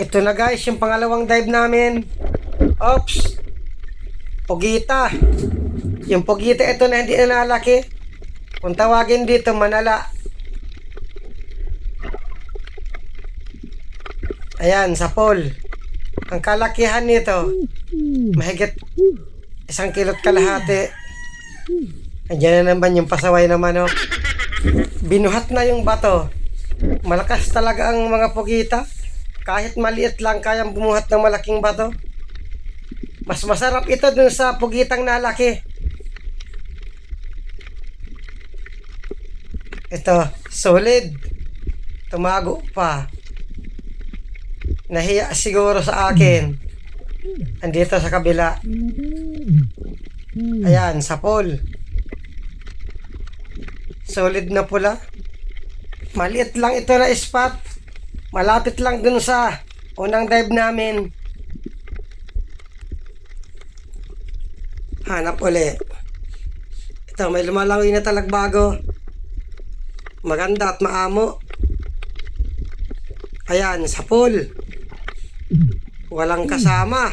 Ito na guys, yung pangalawang dive namin. Oops. Pugita. Yung pugita ito na hindi na nalaki. Kung tawagin dito, manala. Ayan, sa pool. Ang kalakihan nito, mahigit isang kilot kalahati. Andiyan na naman yung pasaway na manok. Binuhat na yung bato. Malakas talaga ang mga pugita. Kahit maliit lang kayang bumuhat ng malaking bato. Mas masarap ito dun sa pugitang nalaki. Ito, solid. Tumago pa. Nahiya siguro sa akin. Andito sa kabila. Ayan, sa pool. Solid na pula. Maliit lang ito na spot. Malapit lang dun sa unang dive namin. Hanap uli. Ito, may lumalangoy na talagbago. Maganda at maamo. Ayan, sa pool. Walang kasama.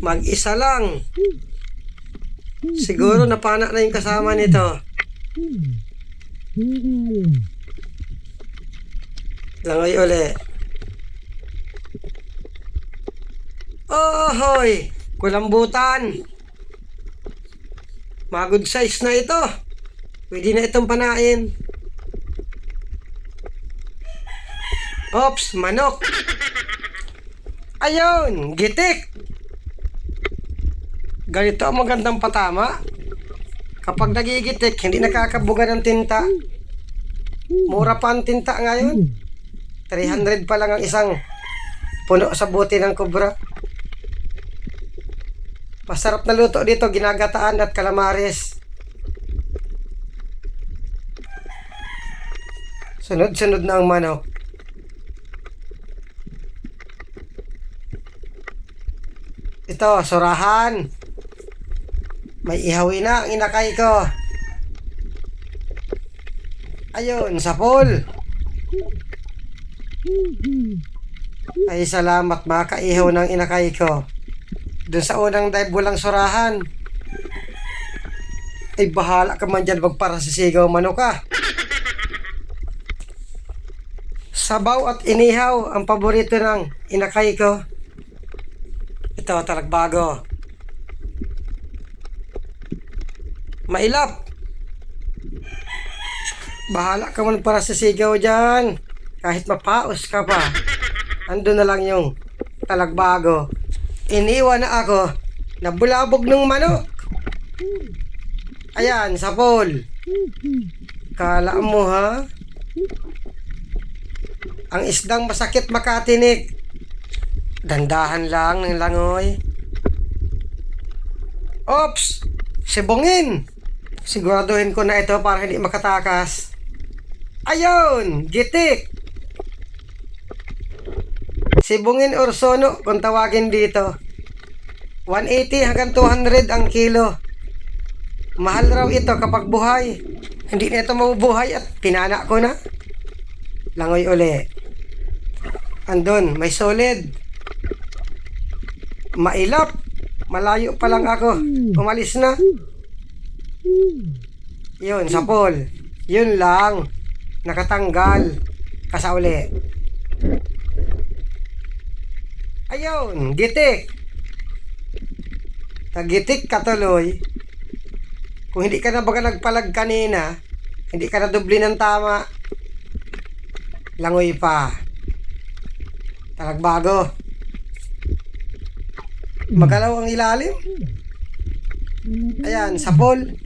Mag-isa lang. Siguro napana na yung kasama nito. Langoy uli. Oh, hoy! Kulambutan! Mga good size na ito. Pwede na itong panain. Ops, manok. Ayun, gitik. Ganito ang magandang patama. Kapag nagigitik, hindi nakakabuga ng tinta. Mura pa ang tinta ngayon. 300 pa lang ang isang puno sa buti ng kubra. Masarap na luto dito, ginagataan at kalamares. Sunod-sunod na ang manok. Ito, surahan. May ihawi na ang inakay ko. Ayun, sa pool. Ay, salamat makaihaw ng inakay ko. Doon sa unang dive walang surahan. Ay, bahala ka man dyan magpara sa sigaw manok ka. Sabaw at inihaw ang paborito ng inakay ko. Ito, talagbago. Mailap. Bahala ka man para sa sigaw dyan. Kahit mapaos ka pa. Ando na lang yung talagbago. Iniwan na ako. Nabulabog ng manok. Ayan, sa pool. Kala mo ha? Ang isdang masakit makatinik. Dandahan lang ng langoy. Ops! Sibungin! Siguraduhin ko na ito para hindi makatakas. Ayun! Gitik! Sibungin or sono kung tawagin dito. 180 hanggang 200 ang kilo. Mahal raw ito kapag buhay. Hindi na ito mabubuhay at pinana ko na. Langoy uli. Andun, may solid. Mailap. Malayo pa lang ako. Umalis na. Yun, sa pool. Yun lang. Nakatanggal. Kasauli. Ayun, gitik. Nagitik ka tuloy. Kung hindi ka na baga nagpalag kanina, hindi ka na dubli ng tama. Langoy pa. Talagbago. Magalaw ang ilalim. Ayan, sa pool.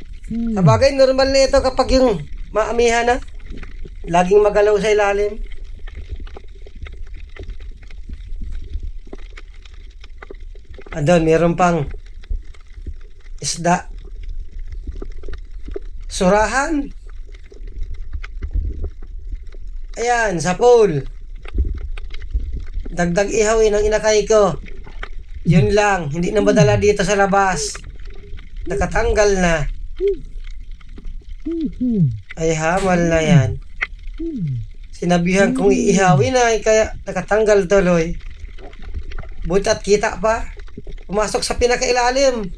Sa bagay, normal na ito kapag yung maamihan na. Laging magalaw sa ilalim. Andun, meron pang isda. Surahan. Ayan, sa pool. Dagdag ihawin ang inakay ko. Yun lang, hindi na madala dito sa labas. Nakatanggal na. Ay, hamal na yan. Sinabihan kong iihawin na, kaya nakatanggal tuloy. Buti at kita pa. Pumasok sa pinakailalim.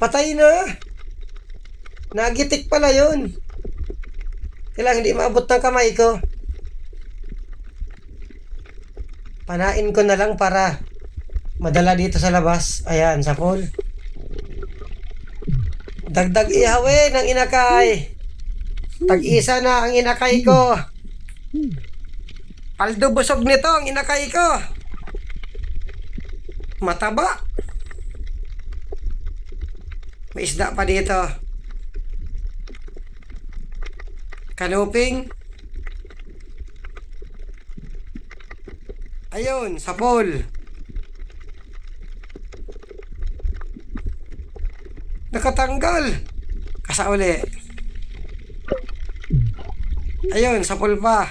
Patay na. Nagitik pala yun. Kailangan hindi maabot ng kamay ko. Panain ko na lang para madala dito sa labas. Ayan, sa pool. Dagdag ihawin ang inakay. Tag-isa na ang inakay ko. Paldo busog nito ang inakay ko. Mataba. May isda pa dito. Kanuping. Ayun, sa pool. Nakatanggal. Kasa uli. Ayun, sa pool pa.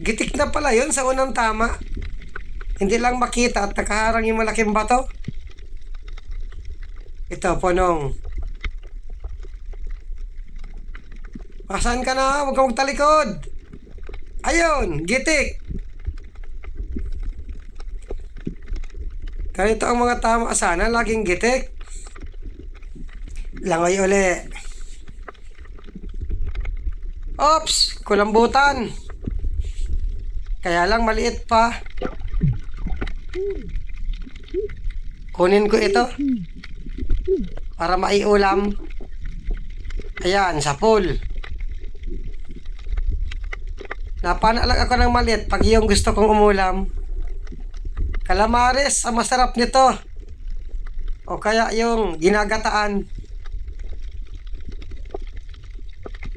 Gitik na pala yun sa unang tama. Hindi lang makita at nakaharang yung malaking bato. Ito, ponong. Asan ka na? Huwag kang magtalikod. Ayun, gitik. Ganito ang mga tama sana, laging gitik. Langoy uli. Ops, kulambutan. Kaya lang maliit pa. Kunin ko ito. Para maiulam. Ayan, sa pool. Napana ako ng maliit pag yung gusto kong umulam. Kalamares, ang masarap nito. O kaya yung ginagataan.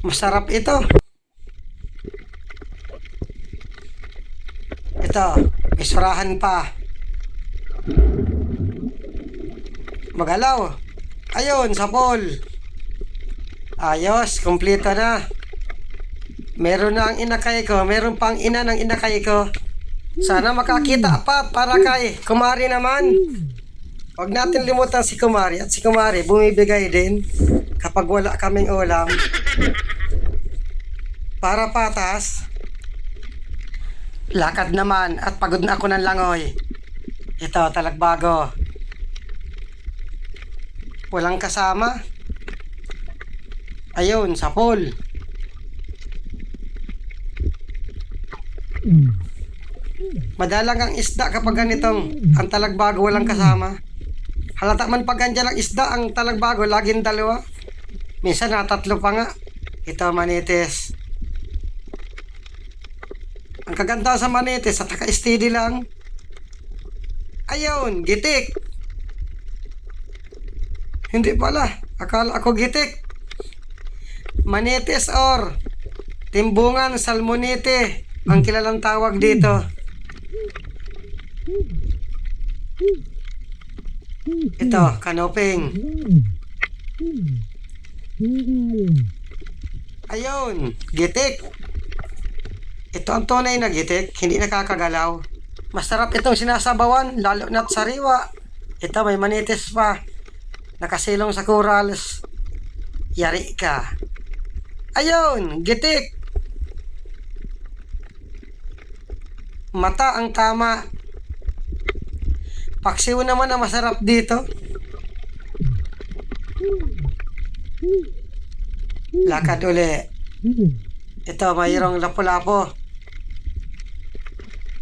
Masarap ito. Ito, isurahan pa. Magalaw. Ayun, sa pool. Ayos, kumpleto na. Meron na ang inakay ko, meron pang ina ng inakay ko. Sana makakita pa para kay Kumari naman. Huwag natin limutan si Kumari at si Kumari bumibigay din kapag wala kaming ulam. Para patas, lakad naman at pagod na ako ng langoy. Ito, talagbago. Walang kasama. Ayun, sa pool. Madalang ang isda kapag ganitong ang talagbago walang kasama. Halata man pag andyan ang isda, ang talagbago laging dalawa. Minsan natatlo pa nga. Ito manitis. Ang kaganda sa manitis at naka-steady lang. Ayun, gitik. Hindi pala. Akala ako gitik. Manitis or timbungan salmonite ang kilalang tawag dito. Ito, kanoping. Ayun, gitik. Ito ang tunay na gitik, hindi nakakagalaw. Masarap itong sinasabawan, lalo na't sariwa. Ito, may manitis pa. Nakasilong sa corals. Yari ka. Ayun, gitik. Mata ang tama. Paksiw naman na masarap dito. Lakad uli. Ito, mayroong lapu-lapo.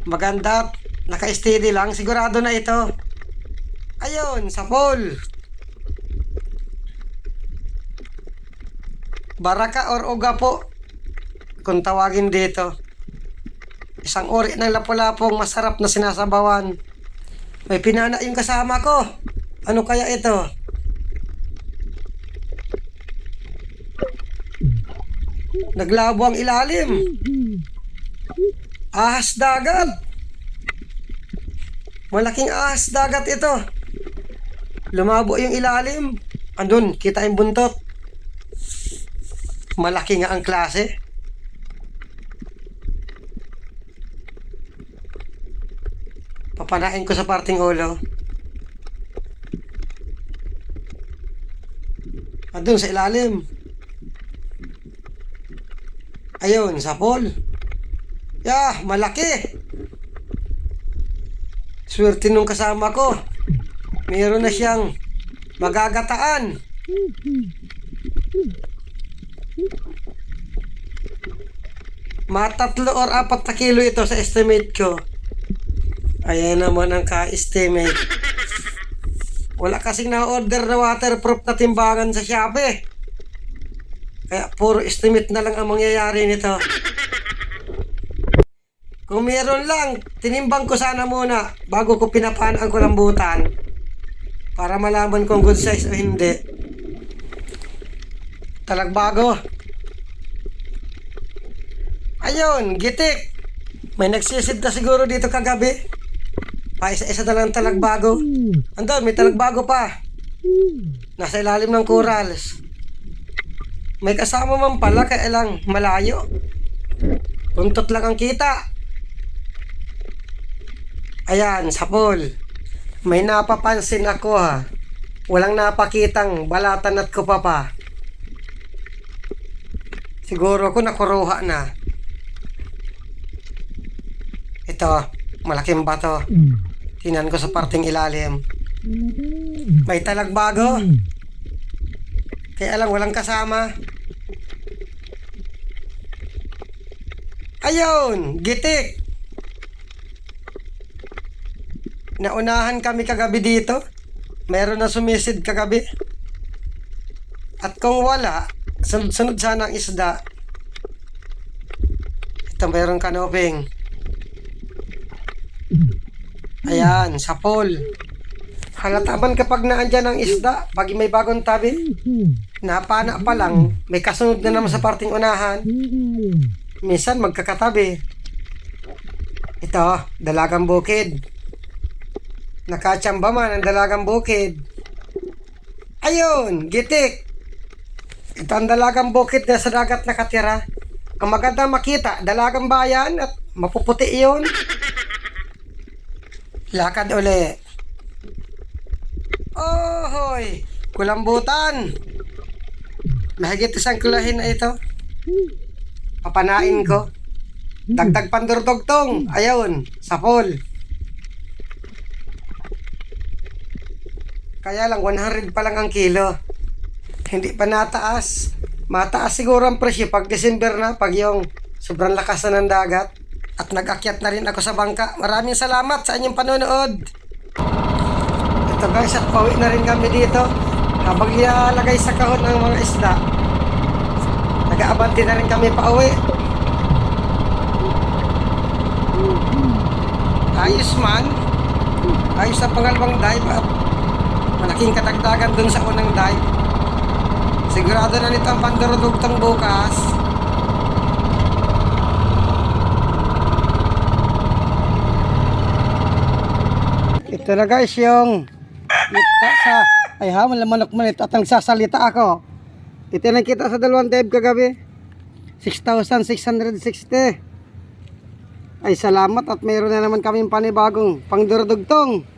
Maganda. Naka-steady lang. Sigurado na ito. Ayun, sa pool. Baraka or uga po. Kung tawagin dito. Isang uri ng lapu-lapong masarap na sinasabawan. May pinana yung kasama ko. Ano kaya ito? Naglabo ang ilalim. Ahas dagat. Malaking ahas dagat ito. Lumabo yung ilalim. Andun, kita yung buntot. Malaki nga ang klase. Papanain ko sa parting ulo. At doon sa ilalim. Ayun, sa pool. Yah, malaki. Swerte nung kasama ko. Meron na siyang magagataan. Matatlo or apat na kilo ito sa estimate ko. Ayan naman ang ka-estimate. Wala kasing na-order na waterproof na timbangan sa Shopee. Kaya puro estimate na lang ang mangyayari nito. Kung meron lang, tinimbang ko sana muna bago ko pinapaan ang kulambutan para malaman kung good size o hindi. Talagbago. Ayun, gitik. May nagsisid na siguro dito kagabi. Pa isa-isa na lang talagbago. Andun, may talagbago pa. Nasa ilalim ng corals. May kasama man pala kaya lang malayo. Puntot lang ang kita. Ayan, sa pool. May napapansin ako ha. Walang napakitang balatan at kupapa. Siguro ko nakuruha na. Ito, malaking bato. Tinan ko sa parting ilalim. May talagbago. Kaya lang walang kasama. Ayun, gitik. Naunahan kami kagabi dito. Meron na sumisid kagabi. At kung wala, sunod-sunod sana ang isda. Ito meron kanoping. Ayan, sa pool. Halataman kapag naandyan ang isda, pag may bagong tabi, napana pa lang, may kasunod na naman sa parting unahan. Minsan magkakatabi. Ito, dalagang bukid. Nakachamba man ang dalagang bukid. Ayun, gitik. Ito ang dalagang bukid na sa dagat nakatira. Ang maganda makita, dalagang bayan at mapuputi iyon. Lakad uli. Oh, hoy! Kulambutan! Mahigit isang kulahin na ito. Papanain ko. Dagdag pandurdugtong. Ayun, sa Kaya lang, 100 pa lang ang kilo. Hindi pa nataas. Mataas siguro ang presyo pag December na, pag yung sobrang lakas na ng dagat. At nag-akyat na rin ako sa bangka. Maraming salamat sa inyong panonood. Ito guys, at pauwi na rin kami dito. Habang ilalagay sa kahon ang mga isda, nag-aabante na rin kami pauwi. Ayos man. Ayos ang pangalawang dive at malaking katagdagan dun sa unang dive. Sigurado na nito ang pandurudugtong bukas. Ito na guys yung kita sa ay ha, wala manok manit at nagsasalita ako. Ito na kita sa dalawang dive kagabi. 6,660. Ay salamat at mayroon na naman kaming panibagong pangdurdugtong.